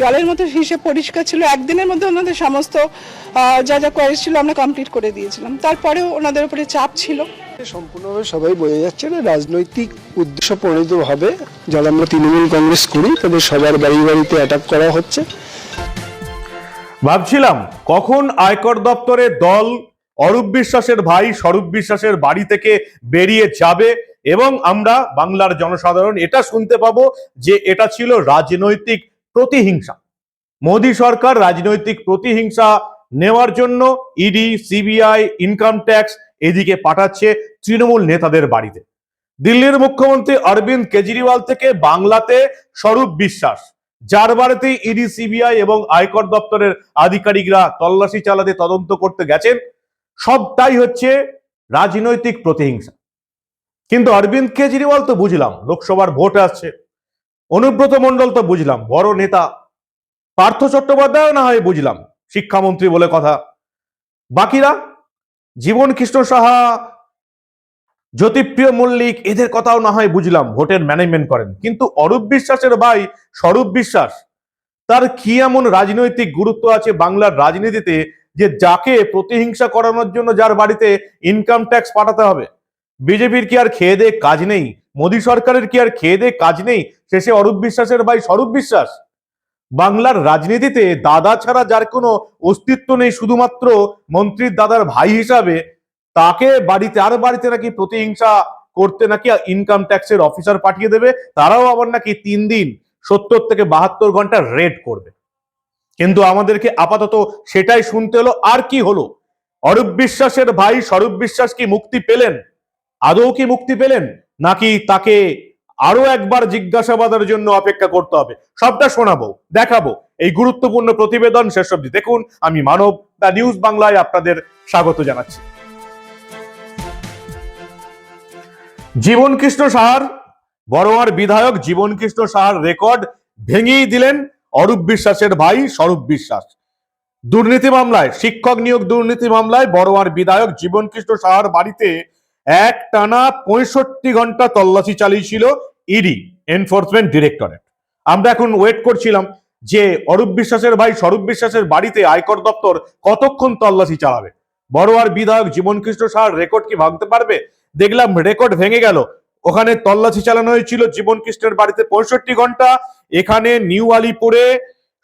জলের মতো হিসেব পরিষ্কার ছিল। একদিনের মধ্যে ওনাদের সমস্ত যা যা কোয়ারিজ ছিল আমরা কমপ্লিট করে দিয়েছিলাম। তারপরেও ওনাদের উপরে চাপ ছিল। সম্পূর্ণভাবে সবাই বোঝা যাচ্ছে না রাজনৈতিক উদ্দেশ্য প্রণীত ভাবে যারা আমরা তৃণমূল কংগ্রেস করি তাদের সবার বাড়ি বাড়িতে অ্যাটাক করা হচ্ছে। ভাবছিলাম কখন আয়কর দপ্তরে দল অরূপ বিশ্বাসের ভাই স্বরূপ বিশ্বাসের বাড়ি থেকে বেরিয়ে যাবে এবং আমরা বাংলার জনসাধারণ এটা শুনতে পাবো যে এটা ছিল রাজনৈতিক প্রতিহিংসা। মোদী সরকার রাজনৈতিক প্রতিহিংসা নেওয়ার জন্য ইডি সিবিআই ইনকাম ট্যাক্স এদিকে পাঠাচ্ছে তৃণমূল নেতাদের বাড়িতে। দিল্লির মুখ্যমন্ত্রী অরবিন্দ কেজরিওয়াল থেকে বাংলাতে স্বরূপ বিশ্বাস। যার বাড়িতেই ইডি সিবিআই এবং আয়কর দপ্তরের আধিকারিকরা তল্লাশি চালাতে তদন্ত করতে গেছেন, সবটাই হচ্ছে রাজনৈতিক প্রতিহিংসা। কিন্তু অরবিন্দ কেজরিওয়াল তো বুঝলাম, লোকসভার ভোট আসছে। অনুব্রত মণ্ডল তো বুঝলাম, বড় নেতা। পার্থ চট্টোপাধ্যায় না হয় বুঝলাম, শিক্ষামন্ত্রী বলে কথা। বাকিরা? জীবন কৃষ্ণ সাহা, জ্যোতিপ্রিয় মল্লিক, এদের কথাও না হয় বুঝলাম, ভোটের ম্যানেজমেন্ট করেন। কিন্তু অরূপ বিশ্বাসের ভাই স্বরূপ বিশ্বাস, তার কি এমন রাজনৈতিক গুরুত্ব আছে বাংলার রাজনীতিতে যে যাকে প্রতিহিংসা করানোর জন্য যার বাড়িতে ইনকাম ট্যাক্স পাঠাতে হবে? বিজেপির কি আর খেয়ে দে কাজ নেই? মোদী সরকারের কি আর খেয়ে কাজ নেই? শেষে অরূপ বিশ্বাসের ভাই স্বরূপ বিশ্বাস। বাংলার রাজনীতিতে দাদা ছাড়া যার কোনো অস্তিত্ব নেই শুধুমাত্র মন্ত্রীর দাদার ভাই হিসাবে, তাকে বাড়িতে, আর বাড়িতে নাকি প্রতিহিংসা করতে নাকি ইনকাম ট্যাক্সের অফিসার পাঠিয়ে দেবে, তারাও আবার নাকি তিন দিন সত্তর থেকে বাহাত্তর ঘণ্টা রেড করবে। কিন্তু আমাদেরকে আপাতত সেটাই শুনতে হলো, আর কি হলো? অরূপ বিশ্বাসের ভাই স্বরূপ বিশ্বাস কি মুক্তি পেলেন? আদৌ কি মুক্তি পেলেন? নাকি তাকে আরও একবার জিজ্ঞাসাবাদের জন্য অপেক্ষা করতে হবে? সবটা শোনাবো, দেখাবো। এই গুরুত্বপূর্ণ প্রতিবেদন শেষ অবধি দেখুন। আমি মানব, দা নিউজ বাংলায় আপনাদের স্বাগত জানাচ্ছি। জীবন কৃষ্ণ সাহার, বড়োয়ার বিধায়ক জীবন কৃষ্ণ সাহার রেকর্ড ভেঙেই দিলেন অরূপ বিশ্বাসের ভাই স্বরূপ বিশ্বাস। দুর্নীতি মামলায়, শিক্ষক নিয়োগ দুর্নীতি মামলায় বড়োয়ার বিধায়ক জীবন কৃষ্ণ সাহার বাড়িতে এক টানা পঁয়ষট্টি ঘণ্টা তল্লাশি চালিয়েছিল ইডি এনফোর্সমেন্ট ডিরেক্টরেট আমরা এখন ওয়েট করছিলাম যে অরূপ বিশ্বাসের ভাই, স্বরূপ বিশ্বাসের বাড়িতে আয়কর দপ্তর কতক্ষণ তল্লাশি চালাবে? বড়োয়ার বিধায়ক জীবন কৃষ্ণ সাহার রেকর্ড কি ভাঙতে পারবে? দেখলাম রেকর্ড ভেঙে গেল। ওখানে তল্লাশি চালানো হয়েছিল জীবন কৃষ্ণের বাড়িতে পঁয়ষট্টি ঘণ্টা। এখানে নিউ আলিপুরে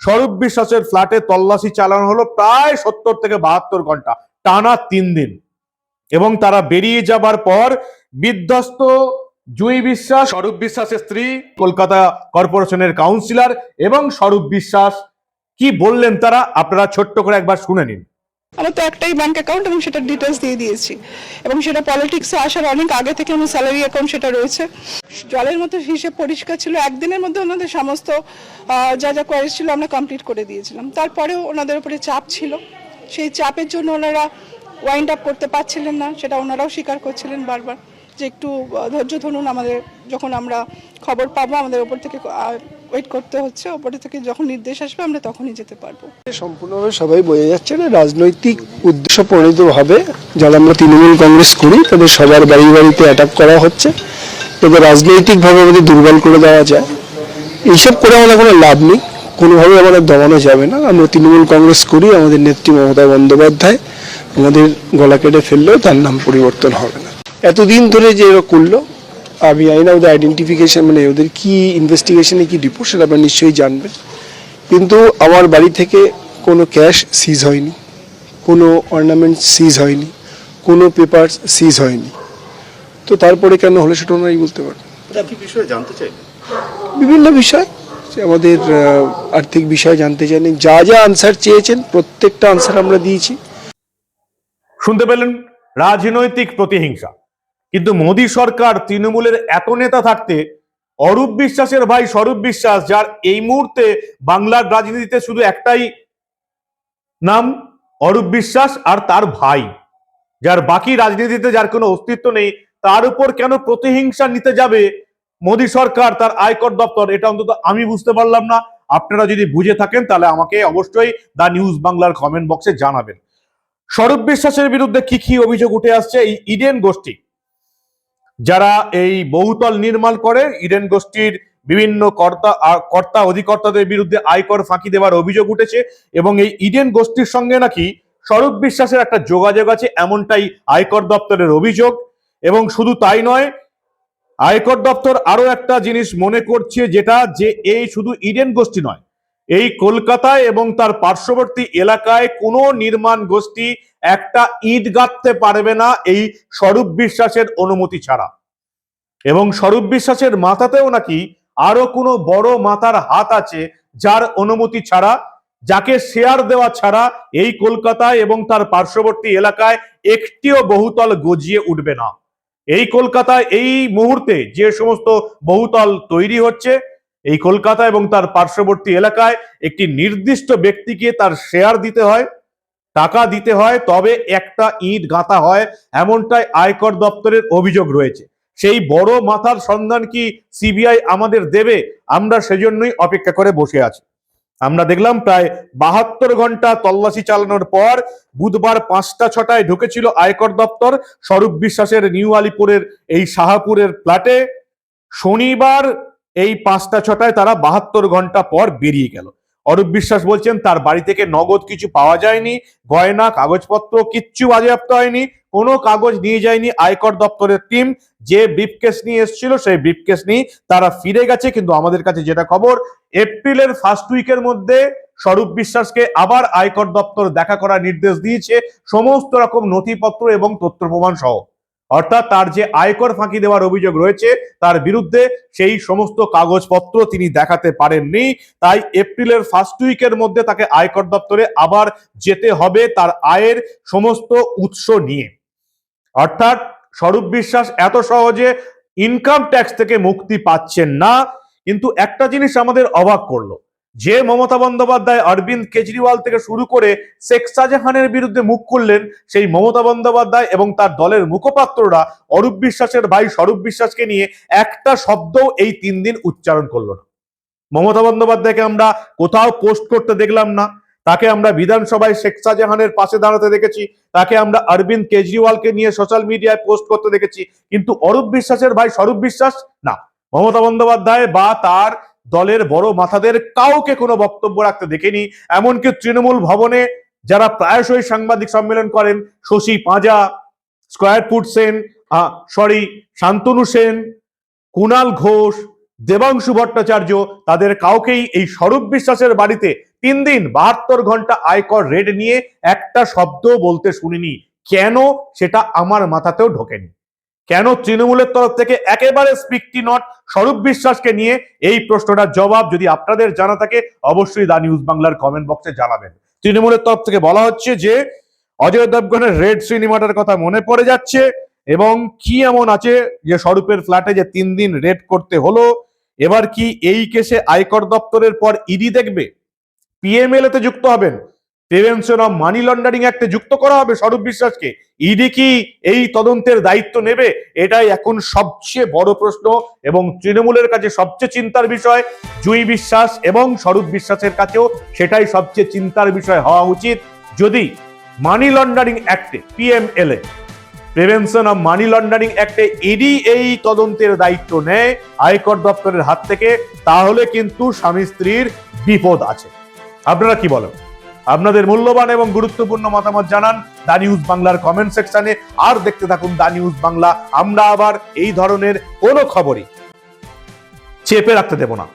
স্বরূপ বিশ্বাসের ফ্ল্যাটে তল্লাশি চালানো হলো প্রায় সত্তর থেকে বাহাত্তর ঘণ্টা, টানা তিন দিন। এবং তারা বেরিয়ে যাবার পর বিধ্বস্ত জুই বিশ্বাস, স্বরূপ বিশ্বাসের স্ত্রী, কলকাতা কর্পোরেশনের কাউন্সিলর এবং স্বরূপ বিশ্বাস। কি বললেন তারা? আপনারা ছোট্ট করে একবার শুনে নিন। আমার তো একটাই ব্যাংক অ্যাকাউন্ট এবং সেটার ডিটেলস দিয়ে দিয়েছি। এবং সেটা পলিটিক্সে আসার অনেক আগে থেকে আমার স্যালারি অ্যাকাউন্ট সেটা রয়েছে। জলের মতো হিসেব পরিষ্কার ছিল। একদিনের মধ্যে ওনাদের সমস্ত যা যা কোয়ারিজ ছিল আমরা কমপ্লিট করে দিয়েছিলাম। তারপরেও ওনাদের উপরে চাপ ছিল। সেই চাপের জন্য ওনারা ওয়াইন্ড আপ করতে পারছিলেন না, সেটা ওনারাও স্বীকার করছিলেন বারবার যে একটু ধৈর্য ধরুন আমাদের, যখন আমরা খবর পাবো আমাদের ওপর থেকে ওয়েট করতে হচ্ছে, ওপর থেকে যখন নির্দেশ আসবে আমরা তখনই যেতে পারব। সম্পূর্ণভাবে সবাই বোঝা যাচ্ছে না, রাজনৈতিক উদ্দেশ্য ভাবে যারা আমরা তৃণমূল কংগ্রেস করি, তাদের সবার বাড়ি বাড়িতে অ্যাটাক করা হচ্ছে যাতে রাজনৈতিকভাবে আমাদের দুর্বল করে দেওয়া যায়, এইসব করে আমাদের কোনো লাভ নেই, কোনোভাবে আমাদের দমানো যাবে না। আমরা তৃণমূল কংগ্রেস করি, আমাদের নেত্রী মমতা বন্দ্যোপাধ্যায় আমাদের গলা কেটে ফেললেও তার নাম পরিবর্তন হবে না। এতদিন ধরে যে এরা করল আমি জানি না ওদের আইডেন্টিফিকেশন মানে ওদের কি ইনভেস্টিগেশনে কি রিপোর্ট সেটা আপনারা নিশ্চয়ই জানবেন। কিন্তু আমার বাড়ি থেকে কোনো ক্যাশ সিজ হয়নি কোনো অর্নামেন্ট সিজ হয়নি কোনো পেপার সিজ হয়নি। তো তারপরে কেন হলে সেটা ওনারাই বলতে পারবেন। বিভিন্ন বিষয় আমাদের আর্থিক বিষয় জানতে চাইনি। যা যা আনসার চেয়েছেন প্রত্যেকটা আনসার আমরা দিয়েছি। শুনতে পেলেন? রাজনৈতিক প্রতিহিংসা। কিন্তু মোদী সরকার তৃণমূলের এত নেতা থাকতে অরূপ বিশ্বাসের ভাই স্বরূপ বিশ্বাস, যার এই মুহূর্তে বাংলার রাজনীতিতে শুধু একটাই নাম, অরূপ বিশ্বাস, আর তার ভাই। যার বাকি রাজনীতিতে যার কোনো অস্তিত্ব নেই, তার উপর কেন প্রতিহিংসা নিতে যাবে মোদী সরকার, তার আয়কর দপ্তর? এটা অন্তত আমি বুঝতে পারলাম না। আপনারা যদি বুঝে থাকেন, তাহলে আমাকে অবশ্যই দা নিউজ বাংলার কমেন্ট বক্সে জানাবেন। স্বরূপ বিশ্বাসের বিরুদ্ধে কি কি অভিযোগ উঠে আসছে এই ইডেন গোষ্ঠী? যারা এই বহুতল নির্মাণ করে, ইডেন গোষ্ঠীর বিভিন্ন কর্তা কর্তা, অধিকর্তাদের বিরুদ্ধে আয়কর ফাঁকি দেওয়ার অভিযোগ উঠেছে এবং এই ইডেন গোষ্ঠীর সঙ্গে নাকি স্বরূপ বিশ্বাসের একটা যোগাযোগ আছে, এমনটাই আয়কর দপ্তরের অভিযোগ। এবং শুধু তাই নয়, আয়কর দপ্তর আরও একটা জিনিস মনে করছে যেটা যে এই শুধু ইডেন গোষ্ঠী নয় এই কলকাতায় এবং তার পার্শ্ববর্তী এলাকায় কোনো নির্মাণ গোষ্ঠী একটা ইট গাঁথতে পারবে না এই স্বরূপ বিশ্বাসের অনুমতি ছাড়া। এবং স্বরূপ বিশ্বাসের মাথাতেও নাকি আরও কোনো বড় মাথার হাত আছে যার অনুমতি ছাড়া, যাকে শেয়ার দেওয়া ছাড়া এই কলকাতায় এবং তার পার্শ্ববর্তী এলাকায় একটিও বহুতল গজিয়ে উঠবে না। এই কলকাতায় এই মুহূর্তে যে সমস্ত বহুতল তৈরি হচ্ছে এই কলকাতা এবং তার পার্শ্ববর্তী এলাকায় একটি নির্দিষ্ট ব্যক্তিকে তার শেয়ার দিতে হয়, টাকা দিতে হয়, তবে একটা ইট গাঁথা হয়, এমনটাই আয়কর দপ্তরের অভিযোগ রয়েছে। সেই বড় মাথার সন্ধান কি সিবিআই আমাদের দেবে? আমরা সেজন্যই অপেক্ষা করে বসে আছি। আমরা দেখলাম প্রায় বাহাত্তর ঘণ্টা তল্লাশি চালানোর পর বুধবার পাঁচটা ছটায় ঢুকেছিল আয়কর দপ্তর, স্বরূপ বিশ্বাসের নিউ আলিপুরের এই শাহাপুরের ফ্ল্যাটে শনিবার এই পাঁচটা ছটায় তারা বাহাত্তর ঘণ্টা পর বেরিয়ে গেল। অরূপ বিশ্বাস বলছেন, তার বাড়ি থেকে নগদ কিছু পাওয়া যায়নি, গয়না, কাগজপত্র, কিচ্ছু বাজেয়াপ্ত হয়নি, কোনো কাগজ নিয়ে যায়নি আয়কর দপ্তরের টিম যে ব্রিফকেস নিয়ে এসেছিল, সেই ব্রিফকেস নিয়ে তারা ফিরে গেছে, কিন্তু আমাদের কাছে যেটা খবর, এপ্রিলের ফার্স্ট উইকের মধ্যে স্বরূপ বিশ্বাসকে আবার আয়কর দপ্তর দেখা করার নির্দেশ দিয়েছে, সমস্ত রকম নথিপত্র এবং তথ্য প্রমাণ সহ। অর্থাৎ তার যে আয়কর ফাঁকি দেওয়ার অভিযোগ রয়েছে, তার বিরুদ্ধে সেই সমস্ত কাগজপত্র তিনি দেখাতে পারেননি। তাই এপ্রিলের ফার্স্ট উইকের মধ্যে তাকে আয়কর দপ্তরে আবার যেতে হবে তার আয়ের সমস্ত উৎস নিয়ে। অর্থাৎ স্বরূপ বিশ্বাস এত সহজে ইনকাম ট্যাক্স থেকে মুক্তি পাচ্ছেন না, কিন্তু একটা জিনিস আমাদের অবাক করল। যে মমতা বন্দ্যোপাধ্যায়, অরবিন্দ কেজরিওয়াল থেকে শুরু করে শেখ শাহজাহানের বিরুদ্ধে মুখ খুললেন, সেই মমতা বন্দ্যোপাধ্যায় এবং তার দলের মুখপাত্ররা অরূপ বিশ্বাসের ভাই স্বরূপ বিশ্বাসকে নিয়ে একটা শব্দও এই তিন দিন উচ্চারণ করল না। মমতা বন্দ্যোপাধ্যায়কে আমরা কোথাও পোস্ট করতে দেখলাম না। তাকে আমরা বিধানসভায় শেখ শাহজাহানের পাশে দাঁড়াতে দেখেছি। তাকে আমরা অরবিন্দ কেজরিওয়ালকে নিয়ে সোশ্যাল মিডিয়ায় পোস্ট করতে দেখেছি। কিন্তু অরূপ বিশ্বাসের ভাই স্বরূপ বিশ্বাস না। মমতা বন্দ্যোপাধ্যায় বা তার দলের বড় মাথাদের কাউকে কোনো বক্তব্য রাখতে দেখেনি। এমনকি তৃণমূল ভবনে যারা প্রায়শই সাংবাদিক সম্মেলন করেন, Shashi Panja, square foot Sen sorry, Shantanu Sen, Kunal Ghosh, Debangshu Bhattacharya, তাদের কাউকেই এই স্বরূপ বিশ্বাসের বাড়িতে তিন দিন বাহাত্তর ঘণ্টা আয়কর রেড নিয়ে একটা শব্দ বলতে শুনিনি। কেন? সেটা আমার মাথাতেও ঢোকেনি। কেন তৃণমূলের তরফ থেকে একেবারে স্পিকটি নট? স্বরূপ বিশ্বাসকে নিয়ে এই প্রশ্নটার জবাব যদি আপনাদের জানা থাকে, অবশ্যই দা নিউজ বাংলার কমেন্ট বক্সে জানাবেন। তৃণমূলের তরফ থেকে বলা হচ্ছে যে, অজয় দেবগনের রেড সিনেমাটার কথা মনে পড়ে যাচ্ছে এবং কি এমন আছে যে স্বরূপের ফ্ল্যাটে যে তিন দিন রেড করতে হলো? এবার কি এই কেসে আয়কর দপ্তরের পর ইডি দেখবে? পিএমএলএ তে যুক্ত হবেন। প্রিভেনশন অফ মানি লন্ডারিং অ্যাক্টে যুক্ত করা হবে স্বরূপ বিশ্বাসকে। ইডি কি এই তদন্তের দায়িত্ব নেবে? এটাই এখন সবচেয়ে বড় প্রশ্ন এবং তৃণমূলের কাছে সবচেয়ে চিন্তার বিষয়। জুই বিশ্বাস এবং স্বরূপ বিশ্বাসের কাছেও সেটাই সবচেয়ে চিন্তার বিষয় হওয়া উচিত। যদি money laundering অ্যাক্টে PMLA prevention of money laundering অ্যাক্টে ED এই তদন্তের দায়িত্ব নেয় আয়কর দপ্তরের হাত থেকে, তাহলে কিন্তু স্বামী স্ত্রীর বিপদ আছে। আপনারা কি বলেন? আপনাদের মূল্যবান এবং গুরুত্বপূর্ণ মতামত জানান দা নিউজ বাংলার কমেন্ট সেকশনে, আর দেখতে থাকুন দা নিউজ বাংলা। আমরা আবার এই ধরনের কোনো খবরই চেপে রাখতে দেব না।